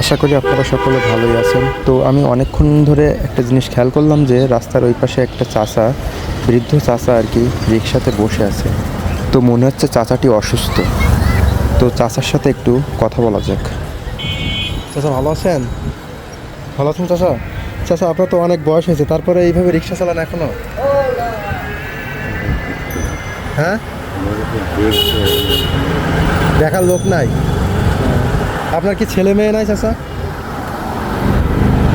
আশা করি আপনারা সকলে ভালোই আছেন। তো আমি অনেকক্ষণ ধরে একটা জিনিস খেয়াল করলাম যে রাস্তার ওই পাশে একটা চাচা, বৃদ্ধ চাচা আর কি, রিক্সাতে বসে আছে। তো মনে হচ্ছে চাচাটি অসুস্থ। তো চাচার সাথে একটু কথা বলা যাক। চাচা ভালো আছেন? ভালো আছেন চাচা? চাচা, আপনার তো অনেক বয়স হয়েছে, তারপরে এইভাবে রিক্সা চালান এখনও? হ্যাঁ? দেখার লোক নাই। আপনার কি ছেলে মেয়ে নাই, চাচা?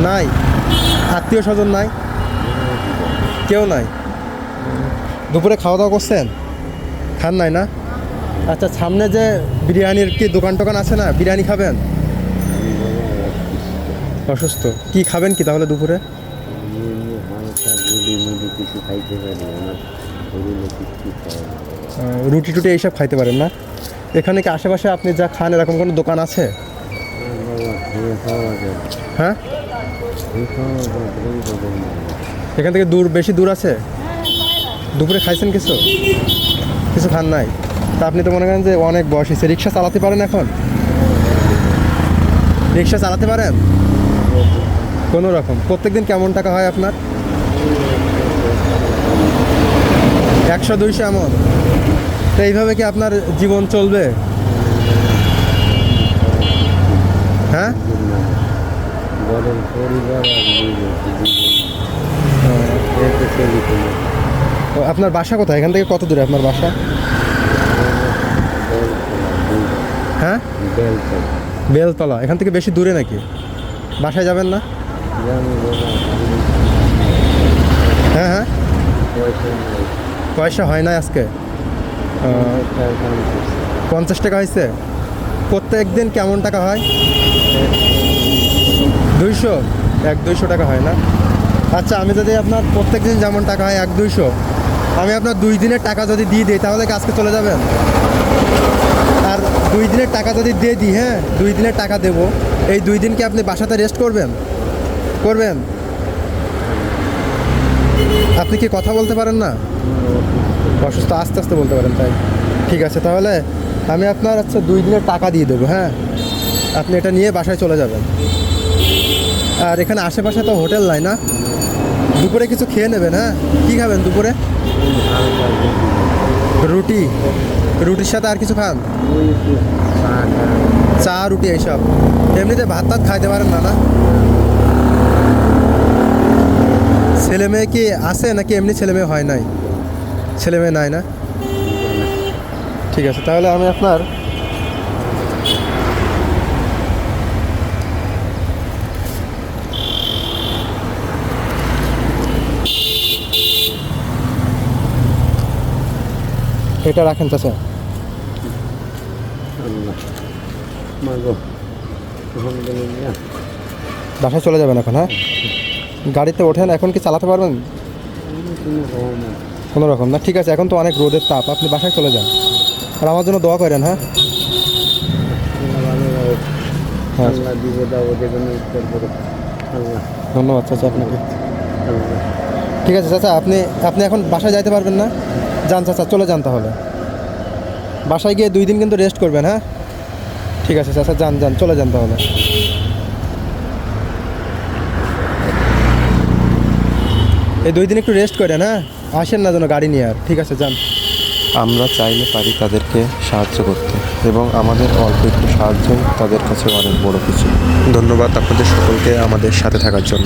নাই? আত্মীয় স্বজন নাই? কেউ নাই? দুপুরে খাওয়া দাওয়া করছেন? খান নাই না? আচ্ছা সামনে যে বিরিয়ানির কি দোকান টোকান আছে না, বিরিয়ানি খাবেন? অসুস্থ। কি খাবেন কি তাহলে দুপুরে? রুটি টুটি এইসব খাইতে পারেন না? এখানে কি আশেপাশে আপনি যা খান, এরকম কোনো দোকান আছে? হ্যাঁ। এখান থেকে দূর, বেশি দূর আছে? দুপুরে খাইছেন কিছু? কিছু খান নাই? তা আপনি তো মনে করেন যে অনেক বয়স হয়েছে রিক্সা চালাতে পারেন এখন? রিক্সা চালাতে পারেন? কোনো রকম। প্রত্যেকদিন কেমন টাকা হয় আপনার? একশো, দুইশো এমন? তো এইভাবে কি আপনার জীবন চলবে? হ্যাঁ? আপনার বাসা কোথায়? এখান থেকে কত দূরে আপনার বাসা? হ্যাঁ? বেলতলা। এখান থেকে বেশি দূরে নাকি? বাসায় যাবেন না? হ্যাঁ হ্যাঁ। পয়সা হয় না আজকে? পঞ্চাশ টাকা হয়েছে। প্রত্যেক দিন কেমন টাকা হয়? দুইশো? এক দুইশো টাকা হয় না? আচ্ছা আমি যদি আপনার প্রত্যেক দিন যেমন টাকা হয়, এক দুইশো। আমি আপনার দুই দিনের টাকা যদি দিয়ে দিই, তাহলে কি আজকে চলে যাবেন? আর দুই দিনের টাকা যদি দিয়ে দিই হ্যাঁ দুই দিনের টাকা দেব। এই দুই দিন কি আপনি বাসাতে রেস্ট করবেন? করবেন? আপনি কি কথা বলতে পারেন না? অসুস্থ, আস্তে আস্তে বলতে পারেন, তাই। ঠিক আছে, তাহলে আমি আপনার আচ্ছা দুই দিনের টাকা দিয়ে দেবো হ্যাঁ? আপনি এটা নিয়ে বাসায় চলে যাবেন। আর এখানে আশেপাশে তো হোটেল নাই না? দুপুরে কিছু খেয়ে নেবেন হ্যাঁ? কী খাবেন দুপুরে? রুটি। রুটির সাথে আর কিছু খান? চা, রুটি, এইসব। এমনিতে ভাত টাত খাইতে পারেন না না? ছেলে মেয়ে কি আছে নাকি এমনি ছেলে মেয়ে হয় নাই? ছেলে মেয়ে নাই না? ঠিক আছে, তাহলে আমি আপনার এটা রাখেন চাচা। বাসায় চলে যাবেন এখন হ্যাঁ? গাড়িতে ওঠেন, এখন কি চালাতে পারবেন? কোনো রকম না। ঠিক আছে, এখন তো অনেক রোদের তাপ, আপনি বাসায় চলে যান। আর আমার জন্য দোয়া করেন হ্যাঁ? হ্যাঁ। ধন্যবাদ চাচা আপনাকে। ঠিক আছে, চাচা, আপনি আপনি এখন বাসায় যাইতে পারবেন না। যান চাচা, চলে যান তাহলে। বাসায় গিয়ে দুই দিন কিন্তু রেস্ট করবেন হ্যাঁ? ঠিক আছে, চাচা, যান যান, চলে যান তাহলে। এই দুই দিন একটু রেস্ট করেন হ্যাঁ? আসেন না যেন গাড়ি নিয়ে আর। ঠিক আছে, যান। আমরা চাইলে পারি তাদেরকে সাহায্য করতে এবং আমাদের অল্প একটু সাহায্য তাদের কাছে অনেক বড় কিছু। ধন্যবাদ আপনাদের সকলকে আমাদের সাথে থাকার জন্য।